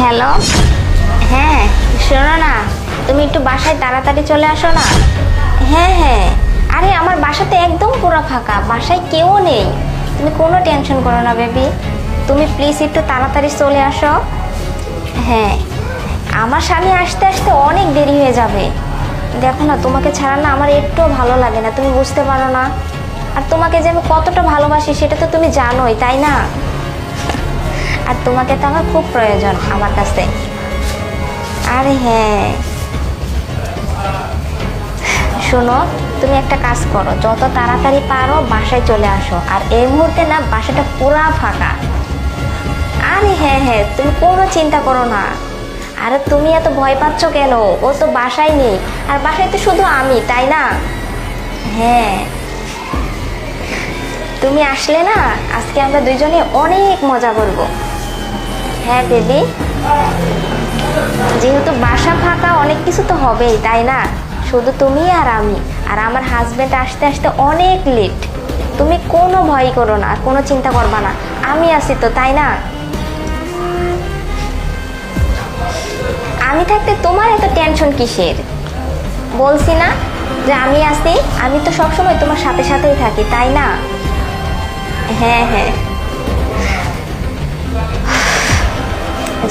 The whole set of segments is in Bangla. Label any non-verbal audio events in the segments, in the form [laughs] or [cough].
হ্যালো হ্যাঁ শোনো না। তুমি একটু বাসায় তাড়াতাড়ি চলে আসো না? হ্যাঁ হ্যাঁ। আরে, আমার বাসাতে একদম পুরো ফাঁকা। বাসায় কেউ নেই। তুমি কোনো টেনশন করো না, বেবি। তুমি প্লিজ একটু তাড়াতাড়ি চলে আসো। হ্যাঁ। আমার স্বামী আসতে আসতে অনেক দেরি হয়ে যাবে। দেখো না, তোমাকে ছাড়া না আমার একটুও ভালো লাগে না। তুমি বুঝতে পারো না। আর তোমাকে যে আমি কতটা ভালোবাসি, সেটা তো তুমি জানোই, তাই না? আর তোমাকে তো আমার খুব প্রয়োজন আমার কাছে। আরে হ্যাঁ। শোনো, তুমি একটা কাজ করো, যত তাড়াতাড়ি পারো বাসায় চলে আসো, আর এই মুহূর্তে না বাসাটা পুরা ফাঁকা। আরে হ্যাঁ হ্যাঁ তুমি কোনো চিন্তা করো না। আরে তুমি এত ভয় পাচ্ছ কেন? ও তো বাসায় নেই, আর বাসায় তো শুধু আমি, তাই না? হ্যাঁ। তুমি আসলে না, আজকে আমরা দুইজনে অনেক মজা করব। হ্যাঁ বেবি যেহেতু বাসা ফাঁকা, অনেক কিছু তো হবেই, তাই না? শুধু তুমি আর আমি। আর আমার হাজবেন্ড আসতে আসতে অনেক লেট তুমি কোনো ভয় করো না আর কোনো চিন্তা করবা না। আমি আছি তো, তাই না? আমি থাকতে তোমার এত টেনশন কিসের? বলছি না যে আমি আছি, আমি তো সবসময় তোমার সাথে সাথেই থাকি, তাই না? হ্যাঁ হ্যাঁ।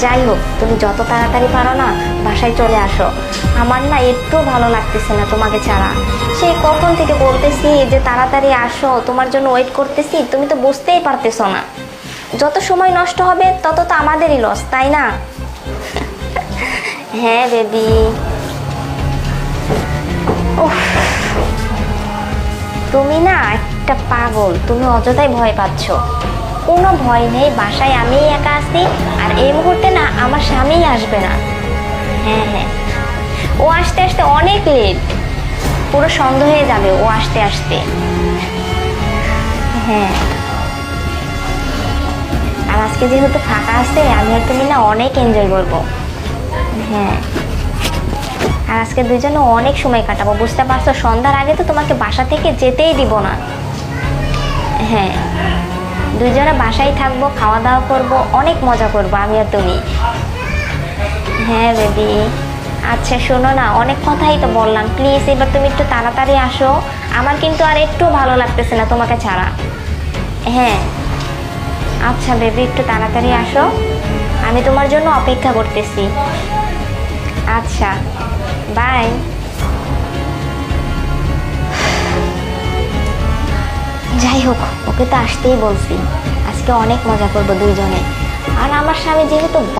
যাই হোক তুমি যত তাড়াতাড়ি পারো না, বাসায় চলে আসো। আমার না একটু ভালো লাগতেছে না তোমাকে ছাড়া। সে কখন থেকে বলতেছি যে তাড়াতাড়ি আসো, তোমার জন্য ওয়েট করতেছি, তুমি তো বুঝতেই পারতেছো না। যত সময় নষ্ট হবে, তত তো আমাদেরই লস তাই না? [laughs] হ্যাঁ বেবি তুমি না একটা পাগল, তুমি অযথাই ভয় পাচ্ছ। কোনো ভয় নেই, বাসায় আমিই একা আছি, আর এই মুহূর্তে না আমার স্বামীই আসবে না। হ্যাঁ হ্যাঁ। ও আসতে আসতে অনেক লেট পুরো সন্দেহ হয়ে যাবে ও আসতে আসতে। হ্যাঁ। আর আজকে যেহেতু ফাঁকা আছে, আমি আর তুমি না অনেক এনজয় করব। হ্যাঁ। আর আজকে দুজনে অনেক সময় কাটাবো, বুঝতে পারছ? সন্ধ্যার আগে তো তোমাকে বাসা থেকে যেতেই দিব না। হ্যাঁ। দুজনে বাসায় থাকব খাওয়া দাওয়া করব, অনেক মজা করব, আমি আর তুমি। হ্যাঁ বেবি। আচ্ছা শোনো না, অনেক কথাই তো বললাম। প্লিজ এবার তুমি একটু তাড়াতাড়ি আসো। আমার কিন্তু আর একটু ভালো লাগতেছে না তোমাকে ছাড়া। হ্যাঁ। আচ্ছা বেবি, একটু তাড়াতাড়ি আসো। আমি তোমার জন্য অপেক্ষা করতেছি। আচ্ছা বাই হোক ওকে তো আসতেই বলছি। আজকে অনেক মজা করব দুইজনে। আর আমার স্বামী যেহেতু